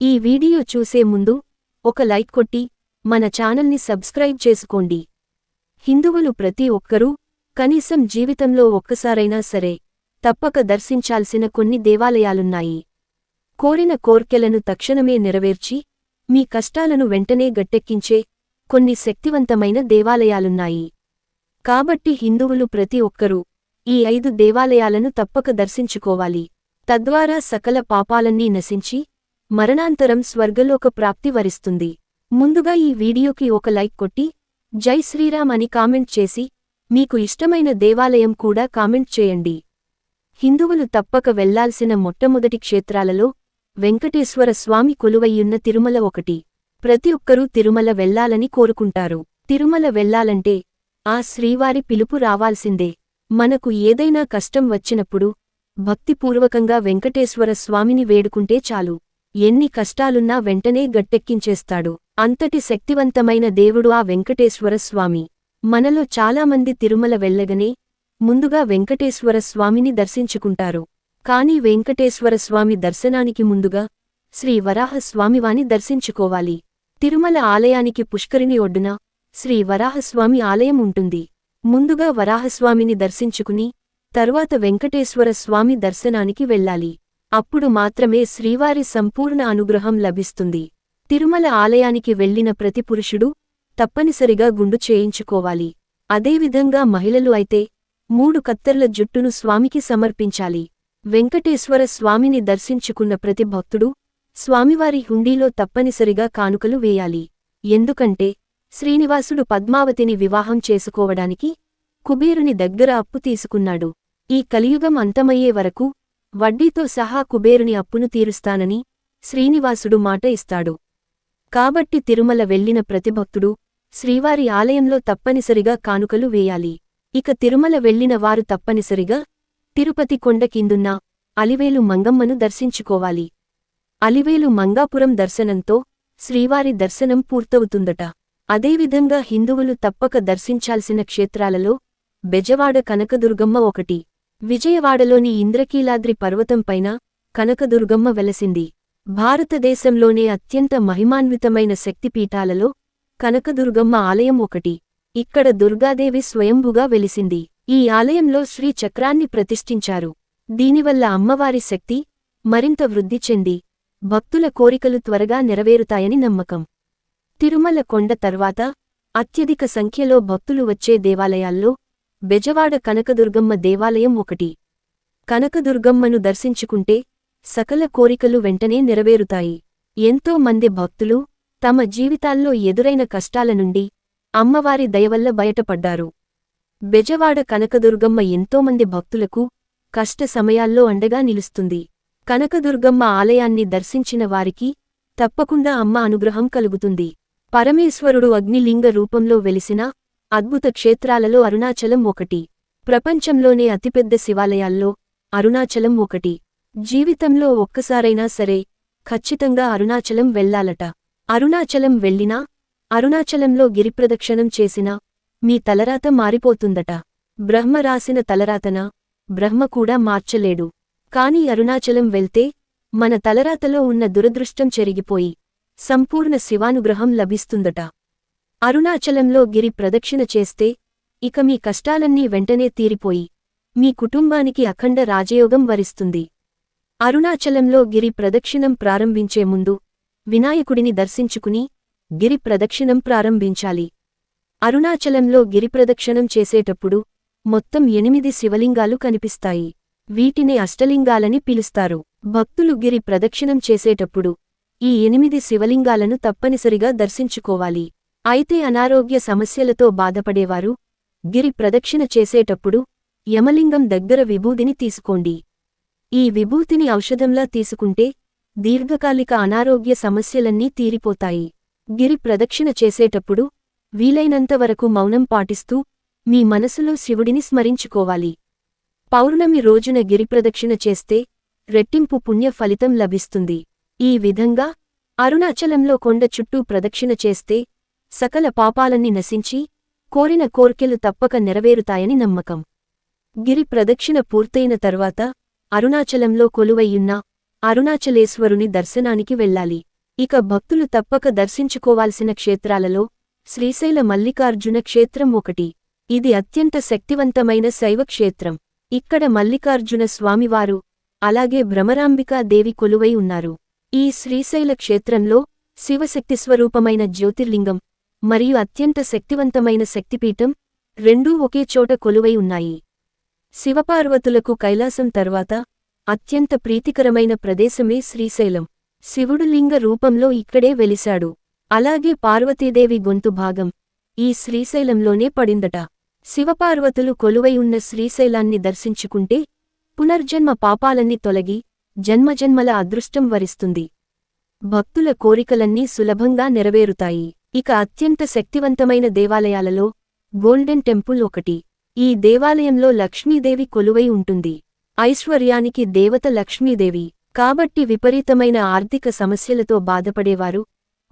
ఈ వీడియో చూసే ముందు ఒక లైక్ కొట్టి మన ఛానల్ని సబ్స్క్రైబ్ చేసుకోండి. హిందువులు ప్రతి ఒక్కరూ కనీసం జీవితంలో ఒక్కసారైనా సరే తప్పక దర్శించాల్సిన కొన్ని దేవాలయాలున్నాయి. కోరిన కోర్కెలను తక్షణమే నెరవేర్చి మీ కష్టాలను వెంటనే గట్టెక్కించే కొన్ని శక్తివంతమైన దేవాలయాలున్నాయి. కాబట్టి హిందువులు ప్రతి ఒక్కరూ ఈ ఐదు దేవాలయాలను తప్పక దర్శించుకోవాలి. తద్వారా సకల పాపాలన్నీ నశించి మరణాంతరం స్వర్గలోక ప్రాప్తి వరిస్తుంది. ముందుగా ఈ వీడియోకి ఒక లైక్ కొట్టి జై శ్రీరామ్ అని కామెంట్ చేసి మీకు ఇష్టమైన దేవాలయం కూడా కామెంట్ చేయండి. హిందువులు తప్పక వెళ్ళాల్సిన మొట్టమొదటి క్షేత్రాలలో వెంకటేశ్వర స్వామి కొలువయ్యున్న తిరుమల ఒకటి. ప్రతి ఒక్కరూ తిరుమల వెళ్ళాలని కోరుకుంటారు. తిరుమల వెళ్ళాలంటే ఆ శ్రీవారి పిలుపు రావాల్సిందే. మనకు ఏదైనా కష్టం వచ్చినప్పుడు భక్తిపూర్వకంగా వెంకటేశ్వర స్వామిని వేడుకుంటే చాలు. ఎన్ని కష్టాలున్నా వెంటనే గట్టెక్కించేస్తాడు. అంతటి శక్తివంతమైన దేవుడు ఆ వెంకటేశ్వర స్వామి. మనలో చాలామంది తిరుమల వెళ్ళగనే ముందుగా వెంకటేశ్వర స్వామిని దర్శించుకుంటారు. కాని వెంకటేశ్వర స్వామి దర్శనానికి ముందుగా శ్రీ వరాహస్వామివాని దర్శించుకోవాలి. తిరుమల ఆలయానికి పుష్కరిణి ఒడ్డున శ్రీ వరాహస్వామి ఆలయం ఉంటుంది. ముందుగా వరాహస్వామిని దర్శించుకుని తరువాత వెంకటేశ్వర స్వామి దర్శనానికి వెళ్ళాలి. అప్పుడు మాత్రమే శ్రీవారి సంపూర్ణ అనుగ్రహం లభిస్తుంది. తిరుమల ఆలయానికి వెళ్ళిన ప్రతి పురుషుడు తప్పనిసరిగా గుండు చేయించుకోవాలి. అదేవిధంగా మహిళలు అయితే మూడు కత్తెర్ల జుట్టును స్వామికి సమర్పించాలి. వెంకటేశ్వర స్వామిని దర్శించుకున్న ప్రతి భక్తుడు స్వామివారి హుండీలో తప్పనిసరిగా కానుకలు వేయాలి. ఎందుకంటే శ్రీనివాసుడు పద్మావతిని వివాహం చేసుకోవడానికి కుబేరుని దగ్గర అప్పు తీసుకున్నాడు. ఈ కలియుగం అంతమయ్యే వరకు వడ్డీతో సహా కుబేరుని అప్పును తీరుస్తానని శ్రీనివాసుడు మాట ఇస్తాడు. కాబట్టి తిరుమల వెళ్ళిన ప్రతిభక్తుడు శ్రీవారి ఆలయంలో తప్పనిసరిగా కానుకలు వేయాలి. ఇక తిరుమల వెళ్ళిన వారు తప్పనిసరిగా తిరుపతి కొండ కిందున్న అలివేలు మంగమ్మను దర్శించుకోవాలి. అలివేలు మంగాపురం దర్శనంతో శ్రీవారి దర్శనం పూర్తవుతుందట. అదేవిధంగా హిందువులు తప్పక దర్శించాల్సిన క్షేత్రాలలో బెజవాడ కనకదుర్గమ్మ ఒకటి విజయవాడలోని ఇంద్రకీలాద్రి పర్వతంపైన కనకదుర్గమ్మ వెలసింది. భారతదేశంలోనే అత్యంత మహిమాన్వితమైన శక్తిపీఠాలలో కనకదుర్గమ్మ ఆలయం ఒకటి. ఇక్కడ దుర్గాదేవి స్వయంభుగా వెలిసింది. ఈ ఆలయంలో శ్రీ చక్రాన్ని ప్రతిష్ఠించారు. దీనివల్ల అమ్మవారి శక్తి మరింత వృద్ధి చెంది. భక్తుల కోరికలు త్వరగా నెరవేరుతాయని నమ్మకం. తిరుమల కొండ తర్వాత అత్యధిక సంఖ్యలో భక్తులు వచ్చే దేవాలయాల్లో బెజవాడ కనకదుర్గమ్మ దేవాలయం ఒకటి. కనకదుర్గమ్మను దర్శించుకుంటే సకల కోరికలు వెంటనే నెరవేరుతాయి. ఎంతో మంది భక్తులు తమ జీవితాల్లో ఎదురైన కష్టాల నుండి అమ్మవారి దయవల్ల బయటపడ్డారు. బెజవాడ కనకదుర్గమ్మ ఎంతోమంది భక్తులకు కష్ట సమయాల్లో అండగా నిలుస్తుంది. కనకదుర్గమ్మ ఆలయాన్ని దర్శించిన వారికి తప్పకుండా అమ్మ అనుగ్రహం కలుగుతుంది. పరమేశ్వరుడు అగ్నిలింగ రూపంలో వెలిసిన అద్భుత క్షేత్రాలలో అరుణాచలం ఒకటి. ప్రపంచంలోనే అతిపెద్ద శివాలయాల్లో అరుణాచలం ఒకటి. జీవితంలో ఒక్కసారైనా సరే ఖచ్చితంగా అరుణాచలం వెళ్ళాలట అరుణాచలం వెళ్ళినా అరుణాచలంలో గిరిప్రదక్షిణం చేసినా మీ తలరాత మారిపోతుందట. బ్రహ్మ రాసిన తలరాతన బ్రహ్మ కూడా మార్చలేడు. కాని అరుణాచలం వెళ్తే మన తలరాతలో ఉన్న దురదృష్టం చెరిగిపోయి సంపూర్ణ శివానుగ్రహం లభిస్తుందట. అరుణాచలంలో గిరి ప్రదక్షిణ చేస్తే ఇక మీ కష్టాలన్నీ వెంటనే తీరిపోయి మీ కుటుంబానికి అఖండ రాజయోగం వరిస్తుంది. అరుణాచలంలో గిరి ప్రదక్షిణం ప్రారంభించే ముందు వినాయకుడిని దర్శించుకుని గిరి ప్రదక్షిణం ప్రారంభించాలి. అరుణాచలంలో గిరిప్రదక్షిణం చేసేటప్పుడు మొత్తం ఎనిమిది శివలింగాలు కనిపిస్తాయి. వీటిని అష్టలింగాలని పిలుస్తారు. భక్తులు గిరి ప్రదక్షిణం చేసేటప్పుడు ఈ ఎనిమిది శివలింగాలను తప్పనిసరిగా దర్శించుకోవాలి. అయితే అనారోగ్య సమస్యలతో బాధపడేవారు. గిరి ప్రదక్షిణ చేసేటప్పుడు యమలింగం దగ్గర విభూదిని తీసుకోండి. ఈ విభూతిని ఔషధంలా తీసుకుంటే దీర్ఘకాలిక అనారోగ్య సమస్యలన్నీ తీరిపోతాయి. గిరి ప్రదక్షిణ చేసేటప్పుడు వీలైనంతవరకు మౌనం పాటిస్తూ మీ మనసులో శివుడిని స్మరించుకోవాలి. పౌర్ణమి రోజున గిరిప్రదక్షిణ చేస్తే రెట్టింపు పుణ్య ఫలితం లభిస్తుంది. ఈ విధంగా అరుణాచలంలో కొండ చుట్టూ ప్రదక్షిణ చేస్తే సకల పాపాలన్నీ నశించి కోరిన కోర్కెలు తప్పక నెరవేరుతాయని నమ్మకం. గిరి ప్రదక్షిణ పూర్తయిన తర్వాత అరుణాచలంలో కొలువయ్యున్న అరుణాచలేశ్వరుని దర్శనానికి వెళ్ళాలి. ఇక భక్తులు తప్పక దర్శించుకోవాల్సిన క్షేత్రాలలో శ్రీశైల మల్లికార్జున క్షేత్రం ఒకటి. ఇది అత్యంత శక్తివంతమైన శైవ క్షేత్రం. ఇక్కడ మల్లికార్జున స్వామివారు అలాగే భ్రమరాంబికాదేవి కొలువై ఉన్నారు. ఈ శ్రీశైల క్షేత్రంలో శివశక్తి స్వరూపమైన జ్యోతిర్లింగం మరియు అత్యంత శక్తివంతమైన శక్తిపీఠం రెండూ ఒకే చోట కొలువై ఉన్నాయి. శివపార్వతులకు కైలాసం తర్వాత అత్యంత ప్రీతికరమైన ప్రదేశమే శ్రీశైలం. శివుడు లింగ రూపంలో ఇక్కడే వెలిశాడు. అలాగే పార్వతీదేవి గొంతు భాగం ఈ శ్రీశైలంలోనే పడిందట. శివపార్వతులు కొలువై ఉన్న శ్రీశైలాన్ని దర్శించుకుంటే పునర్జన్మ పాపాలన్నీ తొలగి జన్మజన్మల అదృష్టం వరిస్తుంది. భక్తుల కోరికలన్నీ సులభంగా నెరవేరుతాయి. ఇక అత్యంత శక్తివంతమైన దేవాలయాలలో గోల్డెన్ టెంపుల్ ఒకటి. ఈ దేవాలయంలో లక్ష్మీదేవి కొలువై ఉంటుంది. ఐశ్వర్యానికి దేవత లక్ష్మీదేవి. కాబట్టి విపరీతమైన ఆర్థిక సమస్యలతో బాధపడేవారు.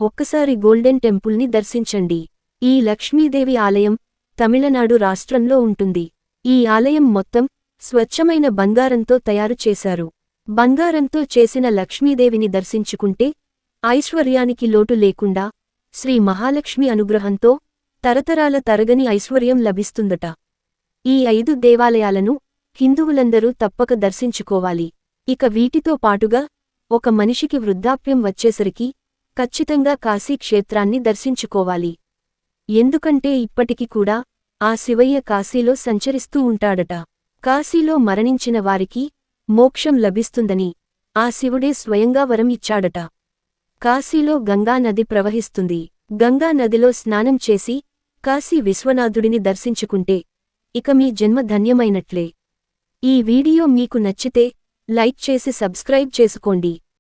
ఒక్కసారి గోల్డెన్ టెంపుల్ని దర్శించండి. ఈ లక్ష్మీదేవి ఆలయం తమిళనాడు రాష్ట్రంలో ఉంటుంది. ఈ ఆలయం మొత్తం స్వచ్ఛమైన బంగారంతో తయారు చేశారు. బంగారంతో చేసిన లక్ష్మీదేవిని దర్శించుకుంటే ఐశ్వర్యానికి లోటు లేకుండా శ్రీ మహాలక్ష్మి అనుగ్రహంతో తరతరాల తరగని ఐశ్వర్యం లభిస్తుందట. ఈ ఐదు దేవాలయాలను హిందువులందరూ తప్పక దర్శించుకోవాలి. ఇక వీటితో పాటుగా ఒక మనిషికి వృద్ధాప్యం వచ్చేసరికి ఖచ్చితంగా కాశీ క్షేత్రాన్ని దర్శించుకోవాలి. ఎందుకంటే ఇప్పటికి కూడా ఆ శివయ్య కాశీలో సంచరిస్తూ ఉంటాడట. కాశీలో మరణించిన వారికి మోక్షం లభిస్తుందని ఆ శివుడే స్వయంగా వరం ఇచ్చాడట. కాశీలో గంగానది ప్రవహిస్తుంది. గంగా నదిలో స్నానం చేసి కాశీ విశ్వనాథుడిని దర్శించుకుంటే ఇక మీ జన్మ ధన్యమైనట్లే. ఈ వీడియో మీకు నచ్చితే లైక్ చేసి సబ్స్క్రైబ్ చేసుకోండి.